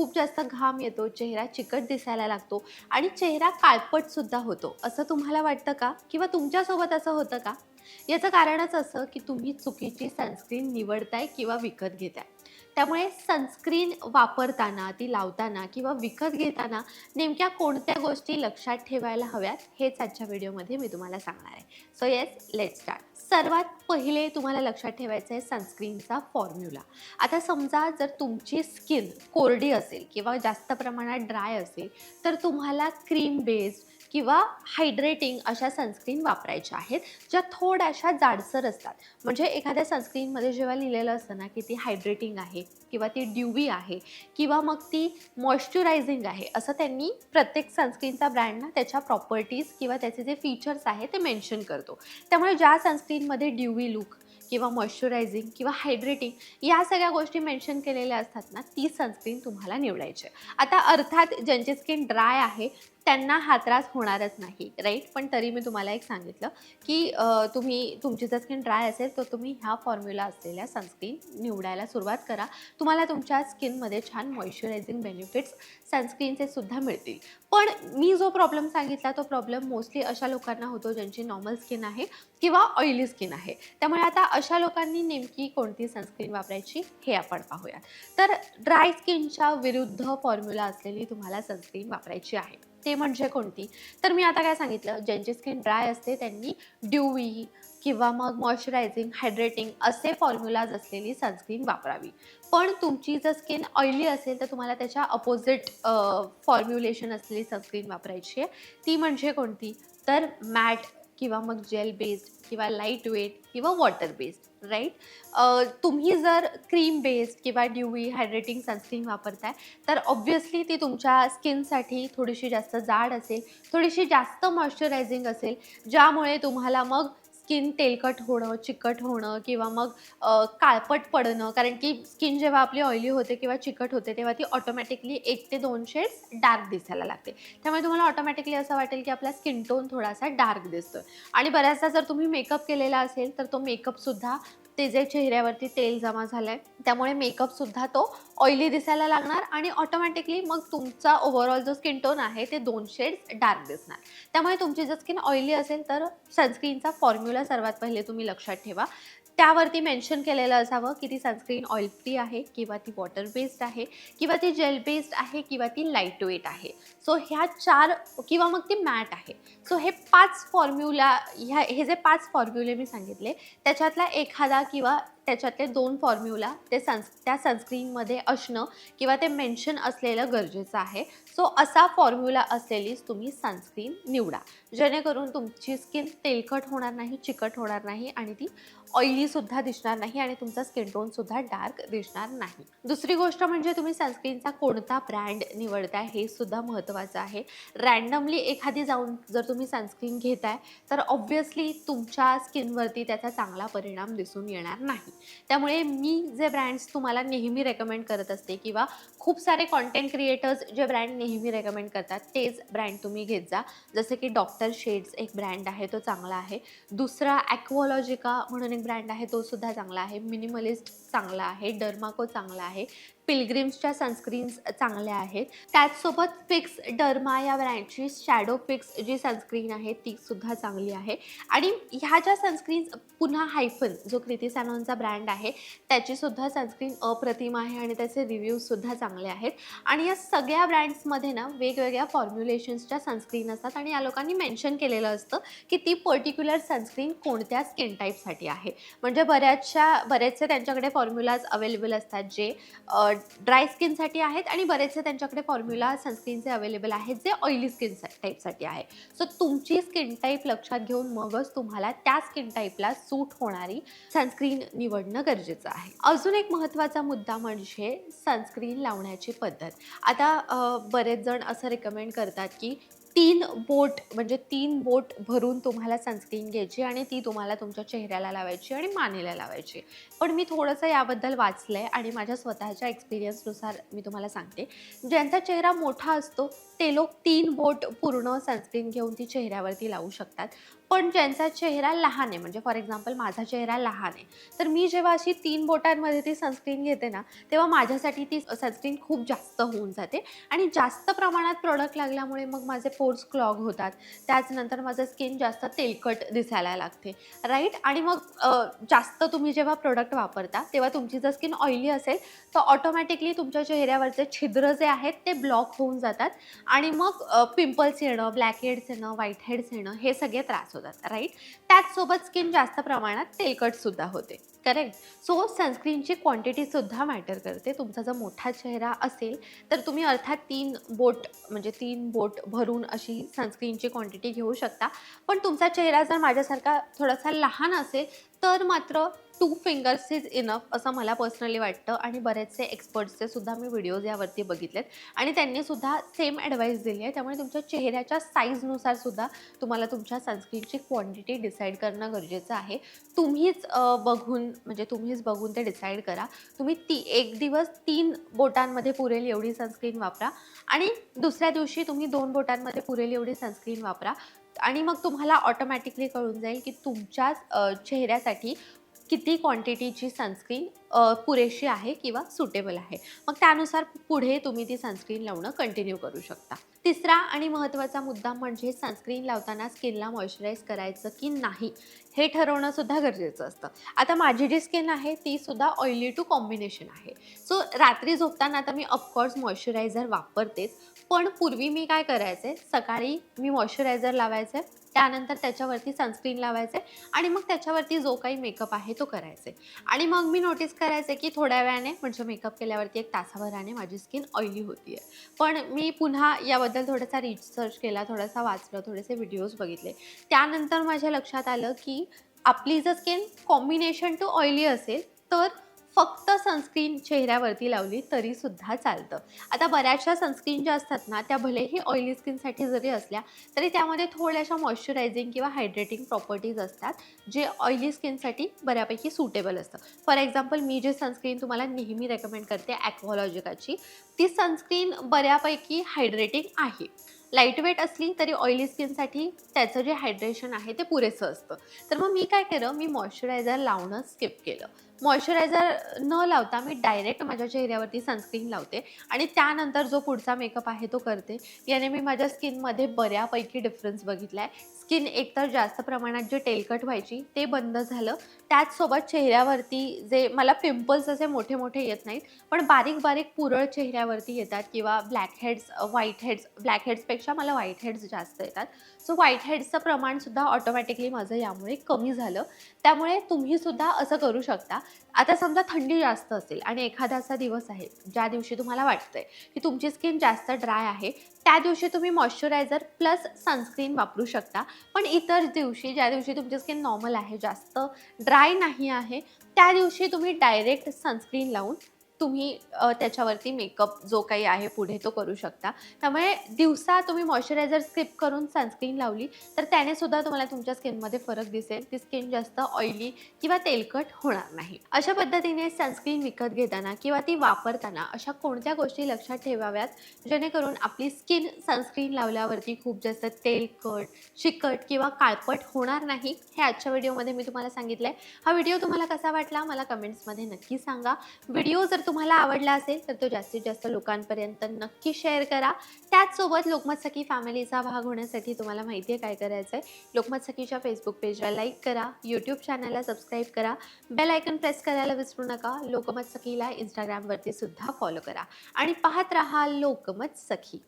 खूप जास्त घाम येतो चेहरा चिकट दिसायला लागतो आणि चेहरा काळपट सुद्धा होतो. असं तुम्हाला वाटतं का? किंवा तुमच्यासोबत असं होतं का? याचं कारणच असं की तुम्ही चुकीची सनस्क्रीन निवडताय किंवा विकत घेताय. त्यामुळे सनस्क्रीन वापरताना ती लावताना किंवा विकत घेताना नेमक्या कोणत्या गोष्टी लक्षात ठेवायला हव्यात हेच आजच्या व्हिडिओमध्ये मी तुम्हाला सांगणार आहे. सो येस लेट स्टार्ट सर्वात पहिले तुम्हाला लक्षात ठेवायचं आहे सनस्क्रीनचा फॉर्म्युला आता समजा जर तुमची स्किन कोरडी असेल किंवा जास्त प्रमाणात ड्राय असेल तर तुम्हाला क्रीम बेस्ड किंवा हायड्रेटिंग अशा सनस्क्रीन वापरायच्या आहेत ज्या थोड्याशा जाडसर असतात. म्हणजे एखाद्या सनस्क्रीनमध्ये जेव्हा लिहिलेलं असतं ना की ती हायड्रेटिंग आहे किंवा ती ड्युवी आहे किंवा मग ती मॉइश्चरायझिंग आहे असं त्यांनी प्रत्येक सनस्क्रीनचा ब्रँड ना त्याच्या प्रॉपर्टीज किंवा त्याचे जे फीचर्स आहे ते मेन्शन करतो. त्यामुळे ज्या सनस्क्रीनमध्ये ड्युवी लुक किंवा मॉइश्चरायझिंग किंवा हायड्रेटिंग या सगळ्या गोष्टी मेन्शन केलेल्या असतात ना ती सनस्क्रीन तुम्हाला निवडायची आता अर्थात ज्यांची स्किन ड्राय आहे त्यांना हा त्रास होणारच नाही राईट पण तरी मी तुम्हाला एक सांगितलं की तुम्ही तुमची जर स्किन ड्राय असेल तर तुम्ही ह्या फॉर्म्युला असलेल्या सनस्क्रीन निवडायला सुरुवात करा. तुम्हाला तुमच्या स्किनमध्ये छान मॉइश्चरायझिंग बेनिफिट्स सनस्क्रीनचे सुद्धा मिळतील. पण मी जो प्रॉब्लेम सांगितला तो प्रॉब्लेम मोस्टली अशा लोकांना होतो ज्यांची नॉर्मल स्किन आहे किंवा ऑइली स्किन आहे. त्यामुळे आता अशा लोकांनी नेमकी कोणती सनस्क्रीन वापरायची हे आपण पाहूयात. तर ड्राय स्किनच्या विरुद्ध फॉर्म्युला असलेली तुम्हाला सनस्क्रीन वापरायची आहे. ते म्हणजे कोणती? तर मी आता काय सांगितलं ज्यांची स्किन ड्राय असते त्यांनी ड्युवी किंवा मग मॉइश्चरायझिंग हायड्रेटिंग असे फॉर्म्युलाज असलेली सनस्क्रीन वापरावी. पण तुमची जर स्किन ऑइली असेल तर तुम्हाला त्याच्या अपोजिट फॉर्म्युलेशन असलेली सनस्क्रीन वापरायची आहे. ती म्हणजे कोणती? तर मॅट किंवा मग जेल बेस्ड किंवा लाइट वेट किंवा वॉटर बेस्ड राईट तुम्ही जर क्रीम बेस्ड किंवा ड्युवी हायड्रेटिंग सनस्क्रीन वापरताय तर ऑब्व्हियसली ती तुमच्या स्किनसाठी थोडीशी जास्त जाड असेल थोडीशी जास्त मॉइश्चरायझिंग असेल ज्यामुळे तुम्हाला मग स्किन तेलकट होणं चिकट होणं किंवा मग काळपट पडणं कारण की स्किन जेव्हा आपली ऑइली होते किंवा चिकट होते तेव्हा ती ऑटोमॅटिकली एक ते दोन शेड्स डार्क दिसायला लागते. त्यामुळे तुम्हाला ऑटोमॅटिकली असं वाटेल की आपला स्किन टोन थोडासा डार्क दिसतोय. आणि बऱ्याचदा जर तुम्ही मेकअप केलेला असेल तर तो मेकअपसुद्धा ते चेहऱ्यावरती तेल जमा झालं आहे त्यामुळे मेकअपसुद्धा तो ऑइली दिसायला लागणार आणि ऑटोमॅटिकली मग तुमचा ओव्हरऑल जो स्किन टोन आहे ते दोन शेड्स डार्क दिसणार. त्यामुळे तुमची जर स्किन ऑइली असेल तर सनस्क्रीनचा फॉर्म्युला सर्वात पहिले तुम्ही लक्षात ठेवा. त्यावरती मेन्शन केलेलं असावं की ती सनस्क्रीन ऑइल फ्री आहे किंवा ती वॉटर बेस्ड आहे किंवा ती जेल बेस्ड आहे किंवा ती लाइट वेट आहे. सो ह्या चार किंवा मग ती मॅट आहे. सो हे पाच फॉर्म्युला ह्या हे जे पाच फॉर्म्युले मी सांगितले त्याच्यातला एखादा किंवा त्याच्यातले दोन फॉर्म्युला ते सन्स त्या सनस्क्रीनमध्ये असणं किंवा ते मेन्शन असलेलं गरजेचं आहे. सो असा फॉर्म्युला असलेलीच तुम्ही सनस्क्रीन निवडा. जेणेकरून तुमची स्किन तेलकट होणार नाही चिकट होणार नाही आणि ती ऑइलीसुद्धा दिसणार नाही आणि तुमचा स्किन टोनसुद्धा डार्क दिसणार नाही. दुसरी गोष्ट म्हणजे तुम्ही सनस्क्रीनचा कोणता ब्रँड निवडताय हे सुद्धा महत्त्वाचं आहे. रॅन्डमली एखादी जाऊन जर तुम्ही सनस्क्रीन घेताय तर ऑब्व्हियसली तुमच्या स्किनवरती त्याचा चांगला परिणाम दिसून येणार नाही. त्यामुळे मी जे ब्रँड्स तुम्हाला नेहमी रेकमेंड करत असते किंवा खूप सारे कॉन्टेंट क्रिएटर्स जे ब्रँड नेहमी रेकमेंड करतात तेच ब्रँड तुम्ही घेत जा. जसे की डॉक्टर शेड्स एक ब्रँड आहे तो चांगला आहे. दुसरा ॲक्वॉलॉजिका म्हणून एक ब्रँड आहे तो सुद्धा चांगला आहे. मिनिमलिस्ट चांगला आहे. डर्माको चांगला आहे. पिलग्रिम्सच्या सनस्क्रीन्स चांगल्या आहेत. त्याचसोबत फिक्स डर्मा या ब्रँडची शॅडो फिक्स जी सनस्क्रीन आहे ती सुद्धा चांगली आहे. आणि ह्या ज्या सनस्क्रीन्स पुन्हा हायफन जो कृती सॅनॉनचा ब्रँड आहे त्याची सुद्धा सनस्क्रीन अप्रतिम आहे आणि त्याचे रिव्ह्यूजसुद्धा चांगले आहेत. आणि या सगळ्या ब्रँड्समध्ये ना वेगवेगळ्या फॉर्म्युलेशन्सच्या सनस्क्रीन असतात आणि या लोकांनी मेन्शन केलेलं असतं की ती पर्टिक्युलर सनस्क्रीन कोणत्या स्किन टाईपसाठी आहे. म्हणजे बऱ्याचशा बरेचसे त्यांच्याकडे फॉर्म्युलाज अवेलेबल असतात जे ड्राय स्किनसाठी आहेत आणि बरेचसे त्यांच्याकडे फॉर्म्युला सनस्क्रीनचे अवेलेबल आहेत जे ऑइली स्किन टाईपसाठी आहे. सो तुमची स्किन टाईप लक्षात घेऊन मगच तुम्हाला त्या स्किन टाईपला सूट होणारी सनस्क्रीन निवडणं गरजेचं आहे. अजून एक महत्त्वाचा मुद्दा म्हणजे सनस्क्रीन लावण्याची पद्धत. आता बरेच जण असं रेकमेंड करतात की तीन बोट म्हणजे तीन बोट भरून तुम्हाला सनस्क्रीन घ्यायची आणि ती तुम्हाला तुमच्या चेहऱ्याला लावायची आणि मानेला लावायची. पण मी थोडंसं याबद्दल वाचलं आहे आणि माझ्या स्वतःच्या एक्सपिरियन्सनुसार मी तुम्हाला सांगते. ज्यांचा चेहरा मोठा असतो ते लोक तीन बोट पूर्ण सनस्क्रीन घेऊन ती चेहऱ्यावरती लावू शकतात. पण ज्यांचा चेहरा लहान आहे म्हणजे फॉर एक्झाम्पल माझा चेहरा लहान आहे तर मी जेव्हा अशी तीन बोटांमध्ये ती सनस्क्रीन घेते ना तेव्हा माझ्यासाठी ती सनस्क्रीन खूप जास्त होऊन जाते. आणि जास्त प्रमाणात प्रोडक्ट लागल्यामुळे मग माझे पोर्स क्लॉग होतात. त्याचनंतर माझं स्किन जास्त तेलकट दिसायला लागते राईट? आणि मग जास्त तुम्ही जेव्हा प्रोडक्ट वापरता तेव्हा तुमची जर स्किन ऑइली असेल तर ऑटोमॅटिकली तुमच्या चेहऱ्यावरचे छिद्र जे आहेत ते ब्लॉक होऊन जातात. आणि मग पिंपल्स येणं ब्लॅक हेड्स येणं व्हाईट हेड्स येणं हे सगळे त्रास होतात राईट? त्याचसोबत स्किन जास्त प्रमाणात तेलकटसुद्धा होते करेक्ट? सो सनस्क्रीनची क्वांटिटीसुद्धा मॅटर करते. तुमचा जर मोठा चेहरा असेल तर तुम्ही अर्थात तीन बोट म्हणजे तीन बोट भरून अशी सनस्क्रीनची क्वांटिटी घेऊ शकता. पण तुमचा चेहरा जर माझ्यासारखा थोडासा लहान असेल तर मात्र टू फिंगर्स इज इनफ असं मला पर्सनली वाटतं आणि बरेचसे एक्सपर्ट्सचे सुद्धा मी व्हिडिओज यावरती बघितलेत. आणि त्यांनी सुद्धा सेम ॲडवाईस दिली आहे. त्यामुळे तुमच्या चेहऱ्याच्या साईजनुसार सुद्धा तुम्हाला तुमच्या सनस्क्रीनची क्वांटिटी डिसाईड करणं गरजेचं आहे. तुम्हीच बघून म्हणजे तुम्हीच बघून ते डिसाईड करा. तुम्ही ती एक दिवस तीन बोटांमध्ये पुरेल एवढी सनस्क्रीन वापरा. आणि दुसऱ्या दिवशी तुम्ही दोन बोटांमध्ये पुरेल एवढी सनस्क्रीन वापरा. आणि मग तुम्हाला ऑटोमॅटिकली कळून जाईल की तुमच्या चेहऱ्यासाठी किती क्वांटिटीची सनस्क्रीन पुरेशी आहे किंवा सुटेबल आहे. मग त्यानुसार पुढे तुम्ही ती सनस्क्रीन लावणं कंटिन्यू करू शकता. तिसरा आणि महत्त्वाचा मुद्दा म्हणजे सनस्क्रीन लावताना स्किनला मॉइश्चराईज करायचं की नाही हे ठरवणं सुद्धा गरजेचं असतं. आता माझी जी स्किन आहे ती सुद्धा ऑइली टू कॉम्बिनेशन आहे. सो रात्री झोपताना आता मी ऑफकोर्स मॉइश्चरायझर वापरतेच पण पूर्वी मी काय करायचे सकाळी मी मॉइश्चरायझर लावायचे त्यानंतर त्याच्यावरती सनस्क्रीन लावायचे आणि मग त्याच्यावरती जो काही मेकअप आहे तो करायचे. आणि मग मी नोटीस करायचे की थोड्या वेळाने म्हणजे मेकअप केल्यावरती एक तासाभराने माझी स्किन ऑइली होती आहे पण मी पुन्हा याबद्दल थोडासा रिसर्च केला थोडासा वाचलं थोडेसे व्हिडिओज बघितले. त्यानंतर माझ्या लक्षात आलं की आपली जर स्किन कॉम्बिनेशन टू ऑइली असेल तर फक्त सनस्क्रीन चेहऱ्यावरती लावली तरी सुद्धा चालतं. आता बऱ्याचशा सनस्क्रीन ज्या असतात ना त्या भलेही ऑइली स्किनसाठी जरी असल्या तरी त्यामध्ये थोड्याशा मॉइश्चरायझिंग किंवा हायड्रेटिंग प्रॉपर्टीज असतात जे ऑइली स्किनसाठी बऱ्यापैकी सुटेबल असतं. फॉर एक्झाम्पल मी जे सनस्क्रीन तुम्हाला नेहमी रेकमेंड करते ॲक्वॉलॉजिकाची ती सनस्क्रीन बऱ्यापैकी हायड्रेटिंग आहे. लाईटवेट असली तरी ऑइली स्किनसाठी त्याचं जे हायड्रेशन आहे ते पुरेसं असतं. तर मग मी काय केलं? मी मॉइश्चरायझर लावणं स्किप केलं. मॉइश्चरायझर न लावता मी डायरेक्ट माझ्या चेहऱ्यावरती सनस्क्रीन लावते आणि त्यानंतर जो पुढचा मेकअप आहे तो करते. याने मी माझ्या स्किनमध्ये बऱ्यापैकी डिफरन्स बघितला आहे स्किन एकतर जास्त प्रमाणात जे तेलकट व्हायची ते बंद झालं. त्याचसोबत चेहऱ्यावरती जे मला पिंपल्स असे मोठे मोठे येत नाहीत पण बारीक बारीक पुरळ चेहऱ्यावरती येतात किंवा black heads white heads black हेड्सपेक्षा मला व्हाईट हेड्स जास्त येतात. सो व्हाईट हेड्सचं प्रमाणसुद्धा ऑटोमॅटिकली माझं यामुळे कमी झालं. त्यामुळे तुम्हीसुद्धा असं करू शकता. आता समजा थंडी जास्त असेल आणि एखादा असा दिवस आहे ज्या दिवशी तुम्हाला वाटतंय की तुमची स्किन जास्त ड्राय आहे त्या दिवशी तुम्ही मॉइश्चरायझर प्लस सनस्क्रीन वापरू शकता. पण इतर दिवशी ज्या दिवशी तुमची स्किन नॉर्मल आहे जास्त ड्राय नाही आहे त्या दिवशी तुम्ही डायरेक्ट सनस्क्रीन लावून तुम्ही त्याच्यावरती मेकअप जो काही आहे पुढे तो करू शकता. त्यामुळे दिवसा तुम्ही मॉइश्चरायझर स्किप करून सनस्क्रीन लावली तर त्याने सुद्धा तुम्हाला तुमच्या स्किनमध्ये फरक दिसेल. ती स्किन जास्त ऑइली किंवा तेलकट होणार नाही. अशा पद्धतीने सनस्क्रीन विकत घेताना किंवा ती वापरताना अशा कोणत्या गोष्टी लक्षात ठेवाव्यात? जेणेकरून आपली स्किन सनस्क्रीन लावल्यावरती खूप जास्त तेलकट चिकट किंवा काळपट होणार नाही हे आजच्या व्हिडिओमध्ये मी तुम्हाला सांगितलं आहे हा व्हिडिओ तुम्हाला कसा वाटला? मला कमेंट्समध्ये नक्की सांगा. व्हिडिओ जर तुम्हाला आवडला असेल तर तो जास्तीत जास्त लोकांपर्यंत नक्की शेअर करा. त्याचसोबत लोकमत सखी फॅमिलीचा भाग होण्यासाठी तुम्हाला माहिती आहे काय करायचं आहे लोकमत सखीच्या फेसबुक पेजला लाईक करा यूट्यूब चॅनलला सबस्क्राईब करा. बेल आयकन प्रेस करायला विसरू नका. लोकमत सखीला इंस्टाग्रामवरती सुद्धा फॉलो करा. आणि पाहत राहा लोकमत सखी